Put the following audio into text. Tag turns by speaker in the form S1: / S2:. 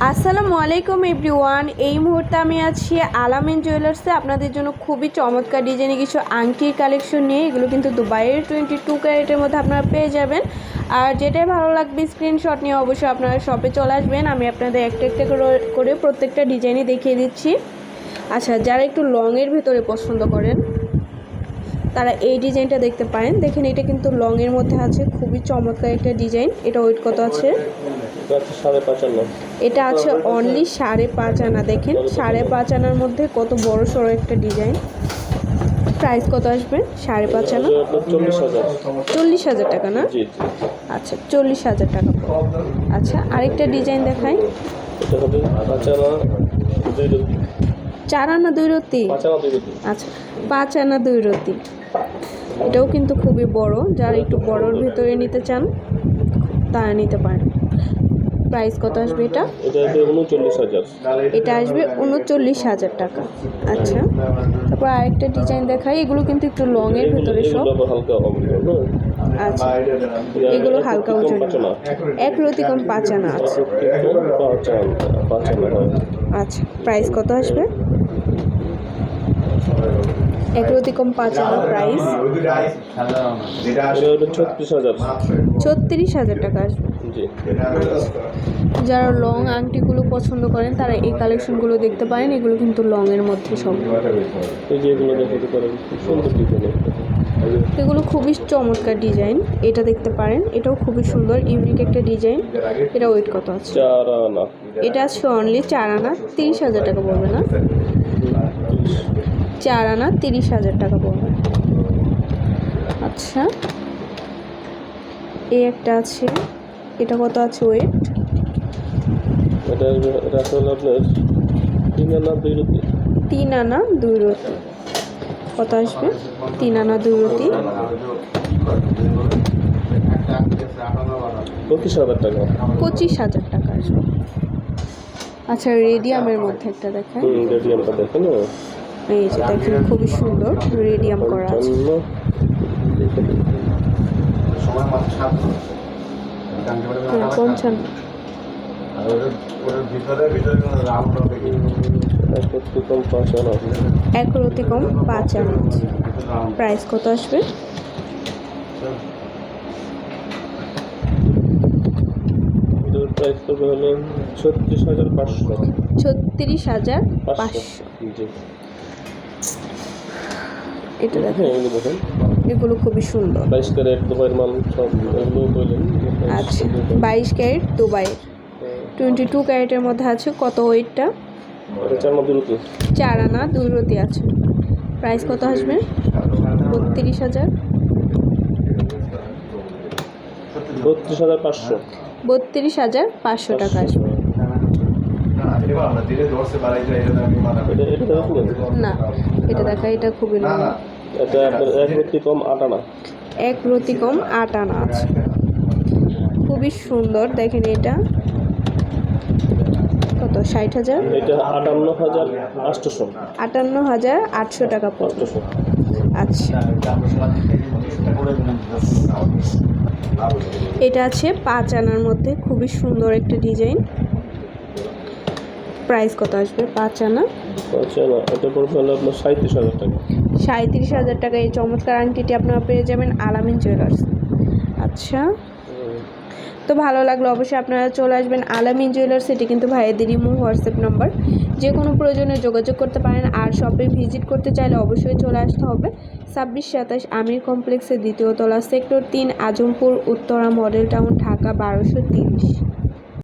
S1: আসসালামু আলাইকুম এভরিওয়ান। এই মুহূর্তে আমি আছি আলামিন জুয়েলার্সে আপনাদের জন্য খুবই চমৎকার ডিজাইনে কিছু আংটির কালেকশন নিয়ে। এগুলো কিন্তু দুবাইয়ের টোয়েন্টি টু ক্যারেটের মধ্যে আপনারা পেয়ে যাবেন। আর যেটাই ভালো লাগবে স্ক্রিনশট নিয়ে অবশ্যই আপনারা শপে চলে আসবেন। আমি আপনাদের একটা একটা করে- প্রত্যেকটা ডিজাইনই দেখিয়ে দিচ্ছি। আচ্ছা যারা একটু লংয়ের ভেতরে পছন্দ করেন, তারা এই ডিজাইনটা দেখতে পারেন। দেখেন, এটা কিন্তু লংয়ের মধ্যে আছে। খুবই চমৎকার একটা ডিজাইন এটা ওয়েট কত আছে? এটা আছে অনলি সাড়ে পাঁচ আনা দেখেন। সাড়ে পাঁচ আনার মধ্যে কত বড় সড়ো একটা ডিজাইন প্রাইস কত আসবে? সাড়ে পাঁচ আনা?
S2: চল্লিশ হাজার।
S1: টাকা না? আচ্ছা চল্লিশ হাজার টাকা। আচ্ছা আরেকটা ডিজাইন দেখাই। চার আনা দুই রতি। আচ্ছা পাঁচ আনা দুই রতি। এটাও কিন্তু খুবই বড়। যারা একটু বড়র ভিতরে নিতে চান তারা নিতে পারেন। প্রাইস কত আসবে এটা?
S2: এটা হবে উনচল্লিশ হাজার।
S1: এটা আসবে উনচল্লিশ হাজার টাকা। আচ্ছা তারপর আরেকটা ডিজাইন দেখাই। এগুলো কিন্তু একটু লং এর ভিতরে সব।
S2: এগুলো হালকা হবে
S1: আচ্ছা এগুলো হালকা ওজন
S2: পাঁচানা
S1: এক রতি কম পাঁচ আনা আছে
S2: পাঁচানা পাঁচানা হয়।
S1: আচ্ছা প্রাইস কত আসবে? এক রতি কম পাঁচ আনা প্রাইস
S2: ছত্রিশ হাজার
S1: টাকা আসবে। যারা লং আংটিগুলো পছন্দ করেন তারা এই কালেকশনগুলো দেখতে পারেন। এগুলো কিন্তু লং এর মধ্যে সব।
S2: এই যে এগুলো দেখাতে পারেন খুব সুন্দর
S1: এগুলো খুবই চমৎকার ডিজাইন এটা দেখতে পারেন। এটাও খুবই সুন্দর ইউনিক একটা ডিজাইন এটা ওয়েট কত আছে?
S2: চার আনা।
S1: এটা আছে অনলি চার আনা তিরিশ হাজার টাকা পড়বে না? চার আনা তিরিশ হাজার টাকা পড়বে। আচ্ছা এই একটা আছে। এটা কত আছে ওয়েট
S2: এটা এটা আসলে আপনার তিন আনা দুই রুটি।
S1: তিন আনা দুই রতি কত আসবে? তিন আনা দুই রুটি।
S2: পঁচিশ হাজার টাকা।
S1: পঁচিশ হাজার টাকা আসবে। আচ্ছা রেডিয়ামের মধ্যে একটা দেখায়
S2: হুম রেডিয়ামটা দেখেন
S1: এই যে দেখেন খুবই সুন্দর রেডিয়াম করা আছে।
S2: পঞ্চান্ন
S1: হ্যাঁ, পঞ্চান্ন এক রতি কম পাঁচ আনা প্রাইস কত আসবে?
S2: ছত্রিশ হাজার পাঁচশো।
S1: ছত্রিশ হাজার
S2: পাঁচশো।
S1: এটা দেখেন
S2: হ্যাঁ এগুলো
S1: খুবই সুন্দর।
S2: বাইশ ক্যারেট দুবাইয়ের মাল সব এগুলো বললেন।
S1: আচ্ছা বাইশ ক্যারেট দুবাইয়ের। টোয়েন্টি টু ক্যারেটের মধ্যে আছে কত ওয়েটটা?
S2: চার
S1: আনা দুই রতি আছে। প্রাইস কত আসবে? বত্রিশ হাজার।
S2: বত্রিশ হাজার পাঁচশো।
S1: বত্রিশ হাজার পাঁচশো টাকা আসবে। না। এটা দেখা এটা খুবই
S2: এটা এক রুটি কম আট আনা।
S1: এক রতি কম আট আনা আছে। খুবই সুন্দর দেখেন এটা। কত ষাট হাজার?
S2: এটা আটান্ন হাজার আটশোশো
S1: আটান্ন হাজার আটশো টাকা পড়বে। আচ্ছা। এটা আছে পাঁচ আনার মধ্যে খুবই সুন্দর একটা ডিজাইন। প্রাইস কত আসবে? পাঁচ আনা।
S2: আচ্ছা
S1: সাঁত্রিশ হাজার টাকা। এই চমৎকার আংটিটি আপনারা পেয়ে যাবেন আলামিন জুয়েলার্স। আচ্ছা। তো ভালো লাগল, অবশ্যই আপনারা চলে আসবেন আলামিন জুয়েলার্স, এটি কিন্তু ভাইয়েদের ইমো, হোয়াটসঅ্যাপ নাম্বার। যে কোনো প্রয়োজনে যোগাযোগ করতে পারেন, আর শপে ভিজিট করতে চাইলে অবশ্যই চলে আসতে হবে। ছাব্বিশ সাতাশ আমির কমপ্লেক্সের দ্বিতীয় তলা, সেক্টর তিন, আজমপুর, উত্তরা মডেল টাউন, ঢাকা বারোশো তিরিশ।